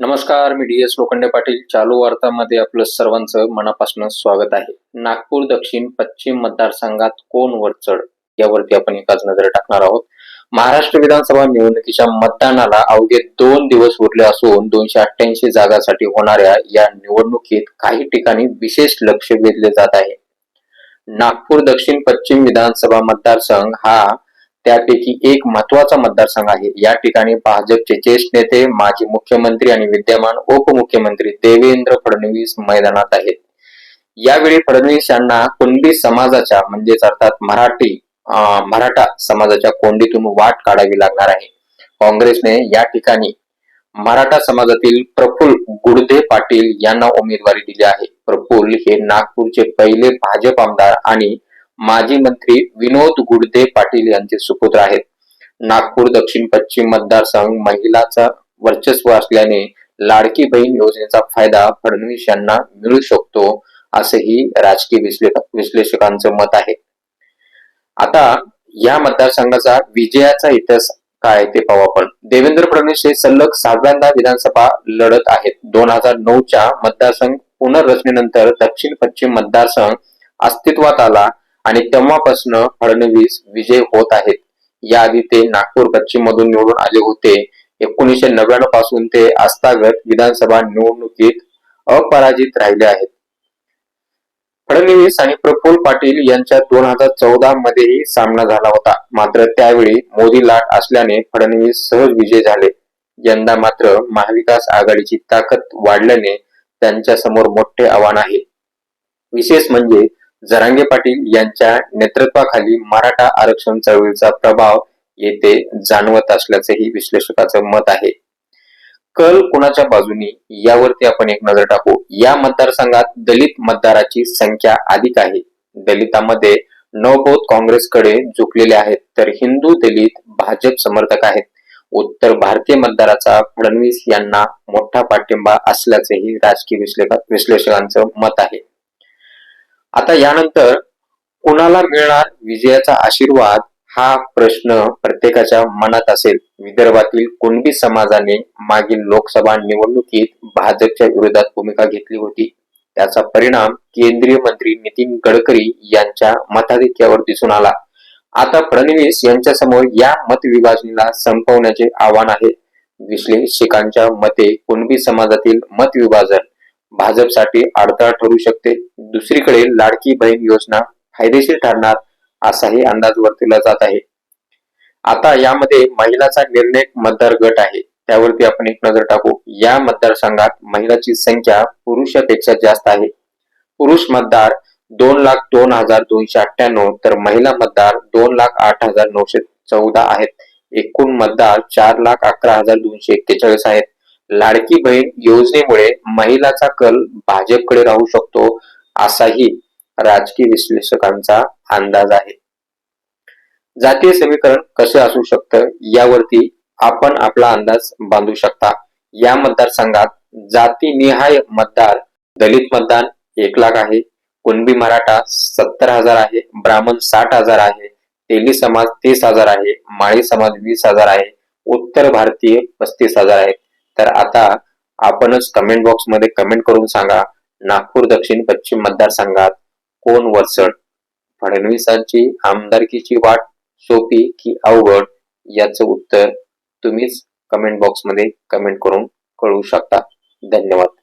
नमस्कार मी D S Lokhande Patil. चालू वार्तामध्ये आपलं सर्वांचं मनापासून स्वागत आहे. नागपूर दक्षिण पश्चिम मतदारसंघात कोण वर चढ? यावरती आपण एकाच नजर टाकणार आहोत. महाराष्ट्र विधानसभा निवडणुकीच्या मतदानाला अवघे दोन दिवस उरले असून दोनशे अठ्ठ्याऐंशी जागासाठी होणाऱ्या या निवडणुकीत काही ठिकाणी विशेष लक्ष वेधले जात आहे. नागपूर दक्षिण पश्चिम विधानसभा मतदारसंघ हा त्यापैकी एक महत्त्वाचा मतदारसंघ आहे. या ठिकाणी भाजपचे ज्येष्ठ नेते माजी मुख्यमंत्री आणि विद्यमान उपमुख्यमंत्री देवेंद्र फडणवीस मैदानात आहेत. यावेळी फडणवीस यांना कुणबी समाजाच्या म्हणजेच अर्थात मराठी मराठा समाजाच्या कोंडीतून वाट काढावी लागणार आहे. काँग्रेसने या ठिकाणी मराठा समाजातील प्रफुल्ल गुडदे पाटील यांना उमेदवारी दिली आहे. प्रफुल्ल हे नागपूरचे पहिले भाजप आमदार आणि माजी मंत्री विनोद गुडदे पाटील यांचे सुपुत्र आहेत. नागपूर दक्षिण पश्चिम मतदारसंघ महिलाचा वर्चस्व असल्याने लाडकी बहीण योजनेचा फायदा फडणवीस यांना मिळू शकतो असंही राजकीय विश्लेषकांचं मत आहे. आता या मतदारसंघाचा विजयाचा इतिहास काय ते पाहू आपण. देवेंद्र फडणवीस हे सलग सहाव्यांदा विधानसभा लढत आहेत. दोन हजार नऊच्या मतदारसंघ पुनर्रचनेनंतर दक्षिण पश्चिम मतदारसंघ अस्तित्वात आला. आणि तेव्हापासून फडणवीस विजय होत आहेत. याआधी ते नागपूर पश्चिम मधून निवडून आले होते. एकोणीसशे नव्याण्णवपासून ते आस्थागत विधानसभा निवडणुकीत अपराजित राहिले आहेत. फडणवीस आणि प्रफुल्ल पाटील यांच्या दोन हजार चौदा मध्येही सामना झाला होता. मात्र त्यावेळी मोदी लाट असल्याने फडणवीस सहज विजय झाले. यंदा मात्र महाविकास आघाडीची ताकद वाढल्याने त्यांच्यासमोर मोठे आव्हान आहे. विशेष म्हणजे जरांगे पाटील यांच्या नेतृत्वाखाली मराठा आरक्षण चळवळीचा प्रभाव येथे जाणवत असल्याचेही विश्लेषकाचं मत आहे. कल कुणाच्या बाजूनी यावरती आपण एक नजर टाकू. या मतदारसंघात दलित मतदाराची संख्या अधिक आहे. दलितांमध्ये नवबोध काँग्रेसकडे झुकलेले आहेत तर हिंदू दलित भाजप समर्थक आहेत. उत्तर भारतीय मतदाराचा फडणवीस यांना मोठा पाठिंबा असल्याचेही राजकीय विश्लेषक विश्लेषकांचं मत आहे. आता यानंतर कुणाला मिळणार विजयाचा आशीर्वाद हा प्रश्न प्रत्येकाच्या मनात असेल. विदर्भातील कुणबी समाजाने मागील लोकसभा निवडणुकीत भाजपच्या विरोधात भूमिका घेतली होती. त्याचा परिणाम केंद्रीय मंत्री नितीन गडकरी यांच्या मताधिक्यावर दिसून आला. आता फडणवीस यांच्या समोर या मतविभाजनीला संपवण्याचे आव्हान आहे. विश्लेषकांच्या मते कुणबी समाजातील मतविभाजन भाजपसाठी अडथळा ठरू शकते. दुसरीकडे लाडकी बहीण योजना फायदेशीर ठरणार असाही अंदाज वर्तवला जात आहे. आता यामध्ये महिलाचा निर्णय मतदार गट आहे. त्यावरती आपण एक नजर टाकू. या मतदारसंघात महिलाची संख्या पुरुषापेक्षा जास्त आहे. पुरुष मतदार दोन लाख दोन हजार दोनशे अठ्ठ्याण्णव तर महिला मतदार दोन लाख आठ हजार नऊशे चौदा आहेत. एकूण मतदार चार लाख अकरा हजार दोनशे एक्केचाळीस आहेत. लाडकी बहीण योजनेमुळे महिलाचा कल भाजपकडे राहू शकतो असाही राजकीय विश्लेषकांचा अंदाज आहे. जातीय समीकरण कसे असू शकतं यावरती आपण आपला अंदाज बांधू शकता. या मतदारसंघात जातीनिहाय मतदार दलित मतदान एक लाख आहे कुणबी मराठा सत्तर हजार आहे ब्राह्मण साठ हजार आहे तेली समाज तीस हजार आहे माळी समाज वीस हजार आहे उत्तर भारतीय पस्तीस हजार आहेत. तर आता आपणच कमेंट बॉक्समध्ये कमेंट करून सांगा. नागपूर दक्षिण पश्चिम मतदारसंघात कोण वरचढ? फडणवीसांची आमदारकीची वाट सोपी की अवघड? याचं उत्तर तुम्हीच कमेंट बॉक्समध्ये कमेंट करून कळवू शकता. धन्यवाद.